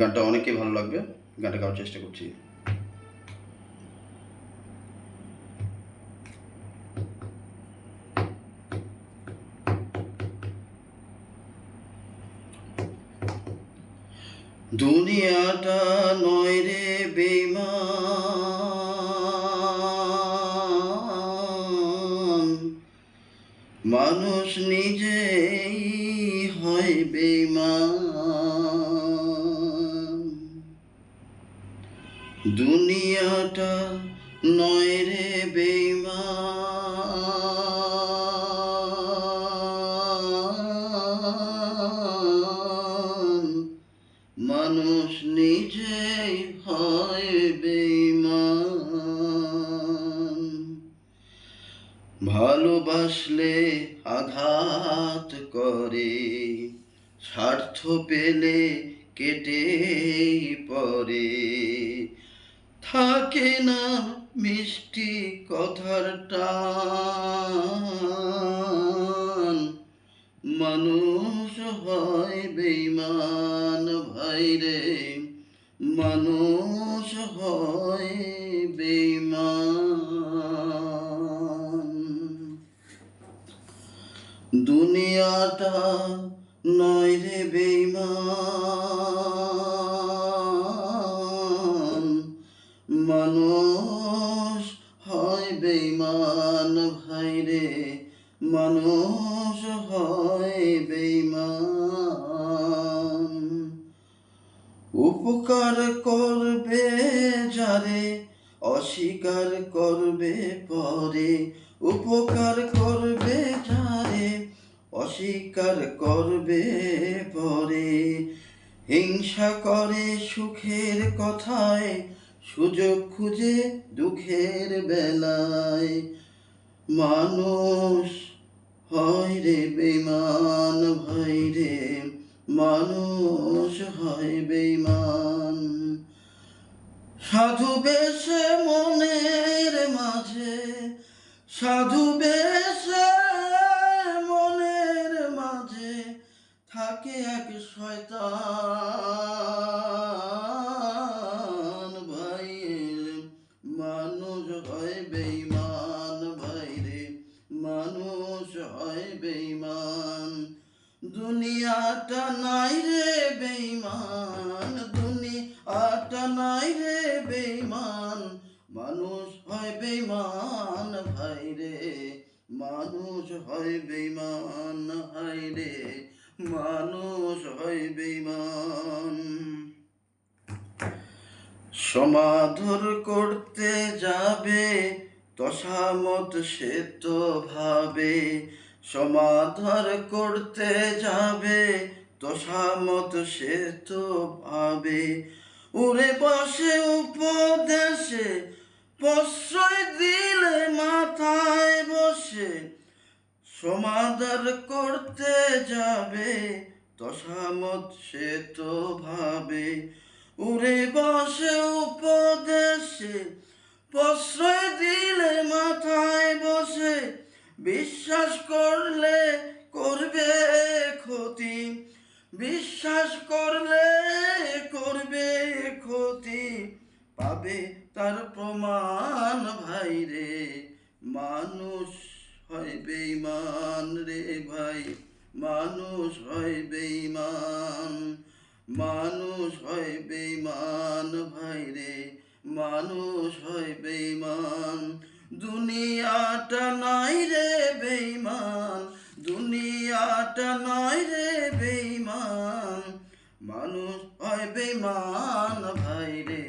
গানটা অনেকেই ভালো লাগবে। গানটা গাওয়ার চেষ্টা করছি। দুনিয়াটা নয় রে বেমান মানুষ নিজেই হয় বেমান দুনিয়াটা নয় রে বেমান মানুষ নিজেই হয় বেমান ভালোবাসলে আঘাত করে, স্বার্থ পেলে কেটে পড়ে। থাকে না মিষ্টি কথার মানুষ হয় বেইমান ভাই রে, মানুষ হয় বেইমান দুনিয়াটা নয় রে বেইমান ভাই রে, মানুষ হয় বেইমান উপকার করবে যারে, অস্বীকার করবে পরে। উপকার করবে যারে, অস্বীকার করবে পরে। হিংসা করে সুখের কথায়, সুযোগ খুঁজে দুঃখের বেলায়। মানুষ, হয় রে বেমান ভাই রে মানুষ, হয় বেমান সাধু বেশে মনের মাঝে, সাধু বেশে মনের মাঝে, থাকে এক শয়তান। নাই রে বেইমান দুনিয়াটা নাই রে বেইমান মানুষ হয় বেইমান ভাই রে, মানুষ হয় বেইমান হাই রে, মানুষ হয় বেইমান সমাধর করতে যাবে দশামত সে তো ভাবে, সমাধার করতে যাবে দশামত সে তো ভাবে। উড়ে বসে উপদেশে, প্রশ্রয় দিলে মাথায় বসে সমাধার করতে যাবে, দশামত সে তো ভাবে। উড়ে বসে উপদেশে, প্রশ্রয় দিলে মাথায় বসে, বিশ্বাস করলে করবে ক্ষতি। বিশ্বাস করলে করবে ক্ষতি, পাবে তার প্রমাণ ভাই রে। মানুষ হয় বেইমান রে ভাই, মানুষ হয় বেইমান মানুষ হয় বেইমান ভাই রে, মানুষ হয় বেইমান দুনিয়াটা নাই রে বেইমান দুনিয়াটা নাই রে বেইমান মানুষ হয় বেইমান ভাই রে,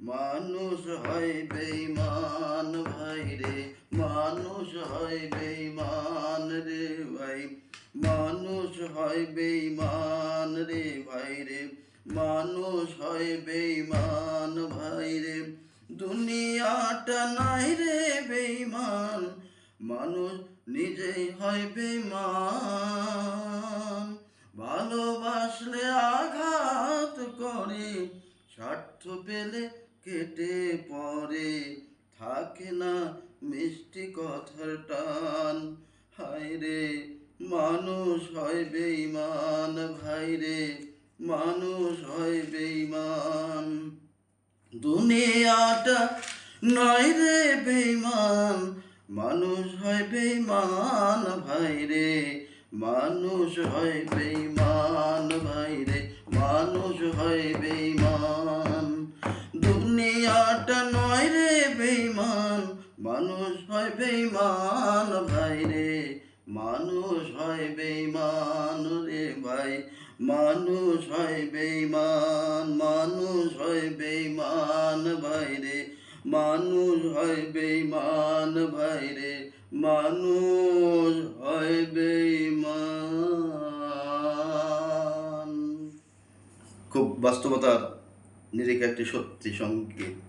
মানুষ হয় বেইমান ভাই রে, মানুষ হয় বেইমান রে ভাই, মানুষ হয় বেইমান রে ভাই রে, মানুষ হয় বেইমান ভাই রে। দুনিয়াটা নাই রে বেইমান মানুষ নিজেই হয় বেইমান ভালোবাসলে আঘাত করে, স্বার্থ পেলে কেটে পড়ে। থাকে না মিষ্টি কথার টান। হায় রে, মানুষ হয় বেইমান ভাই রে, মানুষ হয় বেইমান দুনিয়াটা নয় রে বেইমান মানুষ হয় বেইমান ভাই রে। মানুষ হয় বেইমান ভাই রে মানুষ হয় বেইমান দুনিয়াটা নয় রে বেইমান মানুষ হয় বেইমান ভাই রে মানুষ হয় বেইমান রে ভাই, মানুষ হয় বেইমান মানুষ হয় বেইমান ভাই রে মানুষ হয় বেইমান ভাই রে মানুষ খুব বাস্তবতার নিরিখে একটি সত্যি সংগীত